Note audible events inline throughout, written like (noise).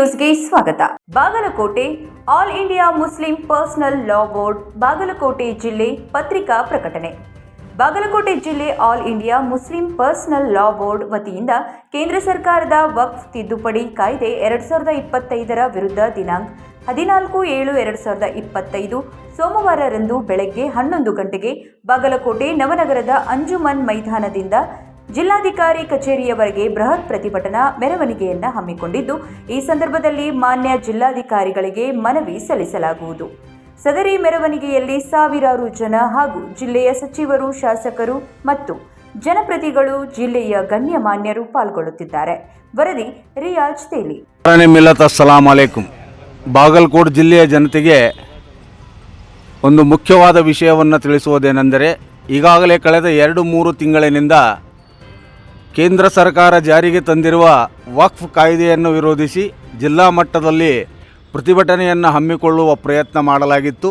ಸ್ವಾಗತ. Bagalkot all India Muslim personal law board, Bagalkot ಜಿಲ್ಲೆ ಪತ್ರಿಕಾ ಪ್ರಕಟಣೆ. ಬಾಗಲಕೋಟೆ ಜಿಲ್ಲೆ all India Muslim personal law board ವತಿಯಿಂದ ಕೇಂದ್ರ ಸರ್ಕಾರದ ವಕ್ಫ್ ತಿದ್ದುಪಡಿ ಕಾಯ್ದೆ ಎರಡು ಸಾವಿರದ ಇಪ್ಪತ್ತೈದರ ವಿರುದ್ಧ ದಿನಾಂಕ ಹದಿನಾಲ್ಕು ಏಳು ಎರಡು ಸಾವಿರದ ಇಪ್ಪತ್ತೈದು ಸೋಮವಾರರಂದು ಬೆಳಗ್ಗೆ ಹನ್ನೊಂದು ಗಂಟೆಗೆ ಬಾಗಲಕೋಟೆ ನವನಗರದ ಅಂಜುಮನ್ ಮೈದಾನದಿಂದ ಜಿಲ್ಲಾಧಿಕಾರಿ ಕಚೇರಿಯವರೆಗೆ ಬೃಹತ್ ಪ್ರತಿಭಟನಾ ಮೆರವಣಿಗೆಯನ್ನ ಹಮ್ಮಿಕೊಂಡಿದ್ದು, ಈ ಸಂದರ್ಭದಲ್ಲಿ ಮಾನ್ಯ ಜಿಲ್ಲಾಧಿಕಾರಿಗಳಿಗೆ ಮನವಿ ಸಲ್ಲಿಸಲಾಗುವುದು. ಸದರಿ ಮೆರವಣಿಗೆಯಲ್ಲಿ ಸಾವಿರಾರು ಜನ ಹಾಗೂ ಜಿಲ್ಲೆಯ ಸಚಿವರು, ಶಾಸಕರು ಮತ್ತು ಜನಪ್ರತಿಗಳು ಜಿಲ್ಲೆಯ ಗಣ್ಯಮಾನ್ಯರು ಪಾಲ್ಗೊಳ್ಳುತ್ತಿದ್ದಾರೆ. ವರದಿ ರಿಯಾಜ್ ತೇಲಿ. ಅಸ್ಸಲಾಂ ಅಲೈಕುಂ. ಬಾಗಲಕೋಟೆ ಜಿಲ್ಲೆಯ ಜನತೆಗೆ ಒಂದು ಮುಖ್ಯವಾದ ವಿಷಯವನ್ನು ತಿಳಿಸುವುದೇನೆಂದರೆ, ಈಗಾಗಲೇ ಕಳೆದ ಎರಡು ಮೂರು ತಿಂಗಳಿನಿಂದ ಕೇಂದ್ರ ಸರ್ಕಾರ ಜಾರಿಗೆ ತಂದಿರುವ ವಕ್ಫ್ ಕಾಯ್ದೆಯನ್ನು ವಿರೋಧಿಸಿ ಜಿಲ್ಲಾ ಮಟ್ಟದಲ್ಲಿ ಪ್ರತಿಭಟನೆಯನ್ನು ಹಮ್ಮಿಕೊಳ್ಳುವ ಪ್ರಯತ್ನ ಮಾಡಲಾಗಿತ್ತು.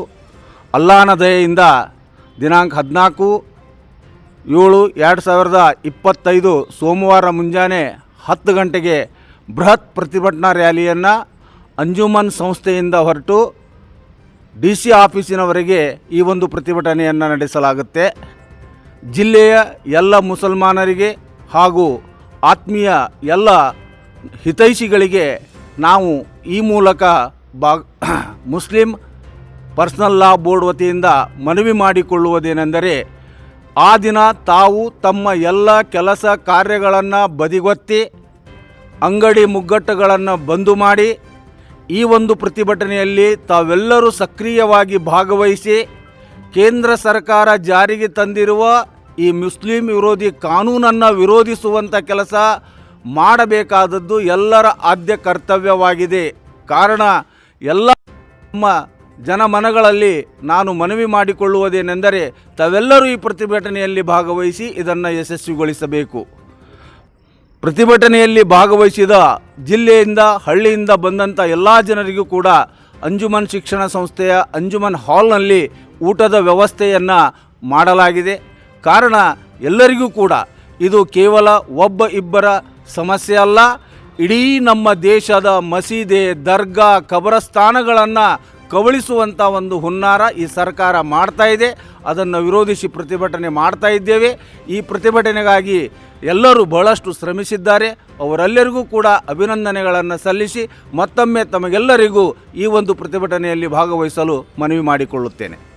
ಅಲ್ಲಾನ ದಯೆಯಿಂದ ದಿನಾಂಕ ಹದಿನಾಲ್ಕು ಏಳು ಎರಡು ಸಾವಿರದ ಇಪ್ಪತ್ತೈದು ಸೋಮವಾರ ಮುಂಜಾನೆ ಹತ್ತು ಗಂಟೆಗೆ ಬೃಹತ್ ಪ್ರತಿಭಟನಾ ರ್ಯಾಲಿಯನ್ನು ಅಂಜುಮನ್ ಸಂಸ್ಥೆಯಿಂದ ಹೊರಟು ಡಿ ಸಿ ಆಫೀಸಿನವರೆಗೆ ಈ ಒಂದು ಪ್ರತಿಭಟನೆಯನ್ನು ನಡೆಸಲಾಗುತ್ತೆ. ಜಿಲ್ಲೆಯ ಎಲ್ಲ ಮುಸಲ್ಮಾನರಿಗೆ ಹಾಗೂ ಆತ್ಮೀಯ ಎಲ್ಲ ಹಿತೈಷಿಗಳಿಗೆ ನಾವು ಈ ಮೂಲಕ ಬಾ (clears throat) ಮುಸ್ಲಿಂ ಪರ್ಸನಲ್ ಲಾ ಬೋರ್ಡ್ ವತಿಯಿಂದ ಮನವಿ ಮಾಡಿಕೊಳ್ಳುವುದೇನೆಂದರೆ, ಆ ದಿನ ತಾವು ತಮ್ಮ ಎಲ್ಲ ಕೆಲಸ ಕಾರ್ಯಗಳನ್ನು ಬದಿಗೊತ್ತಿ, ಅಂಗಡಿ ಮುಗ್ಗಟ್ಟುಗಳನ್ನು ಬಂದು ಮಾಡಿ, ಈ ಒಂದು ಪ್ರತಿಭಟನೆಯಲ್ಲಿ ತಾವೆಲ್ಲರೂ ಸಕ್ರಿಯವಾಗಿ ಭಾಗವಹಿಸಿ, ಕೇಂದ್ರ ಸರ್ಕಾರ ಜಾರಿಗೆ ತಂದಿರುವ ಈ ಮುಸ್ಲಿಂ ವಿರೋಧಿ ಕಾನೂನನ್ನು ವಿರೋಧಿಸುವಂಥ ಕೆಲಸ ಮಾಡಬೇಕಾದದ್ದು ಎಲ್ಲರ ಆದ್ಯ ಕರ್ತವ್ಯವಾಗಿದೆ. ಕಾರಣ, ಎಲ್ಲ ನಮ್ಮ ಜನಮನಗಳಲ್ಲಿ ನಾನು ಮನವಿ ಮಾಡಿಕೊಳ್ಳುವುದೇನೆಂದರೆ ತಾವೆಲ್ಲರೂ ಈ ಪ್ರತಿಭಟನೆಯಲ್ಲಿ ಭಾಗವಹಿಸಿ ಇದನ್ನು ಯಶಸ್ವಿಗೊಳಿಸಬೇಕು. ಪ್ರತಿಭಟನೆಯಲ್ಲಿ ಭಾಗವಹಿಸಿದ ಜಿಲ್ಲೆಯಿಂದ, ಹಳ್ಳಿಯಿಂದ ಬಂದಂಥ ಎಲ್ಲ ಜನರಿಗೂ ಕೂಡ ಅಂಜುಮನ್ ಶಿಕ್ಷಣ ಸಂಸ್ಥೆಯ ಅಂಜುಮನ್ ಹಾಲ್ನಲ್ಲಿ ಊಟದ ವ್ಯವಸ್ಥೆಯನ್ನು ಮಾಡಲಾಗಿದೆ. ಕಾರಣ ಎಲ್ಲರಿಗೂ ಕೂಡ ಇದು ಕೇವಲ ಒಬ್ಬ ಇಬ್ಬರ ಸಮಸ್ಯೆ ಅಲ್ಲ. ಇಡೀ ನಮ್ಮ ದೇಶದ ಮಸೀದೆ, ದರ್ಗಾ, ಕಬರಸ್ಥಾನಗಳನ್ನು ಕಬಳಿಸುವಂಥ ಒಂದು ಹುನ್ನಾರ ಈ ಸರ್ಕಾರ ಮಾಡ್ತಾ ಇದೆ. ಅದನ್ನು ವಿರೋಧಿಸಿ ಪ್ರತಿಭಟನೆ ಮಾಡ್ತಾ ಇದ್ದೇವೆ. ಈ ಪ್ರತಿಭಟನೆಗಾಗಿ ಎಲ್ಲರೂ ಬಹಳಷ್ಟು ಶ್ರಮಿಸಿದ್ದಾರೆ. ಅವರೆಲ್ಲರಿಗೂ ಕೂಡ ಅಭಿನಂದನೆಗಳನ್ನು ಸಲ್ಲಿಸಿ ಮತ್ತೊಮ್ಮೆ ತಮಗೆಲ್ಲರಿಗೂ ಈ ಒಂದು ಪ್ರತಿಭಟನೆಯಲ್ಲಿ ಭಾಗವಹಿಸಲು ಮನವಿ ಮಾಡಿಕೊಳ್ಳುತ್ತೇನೆ.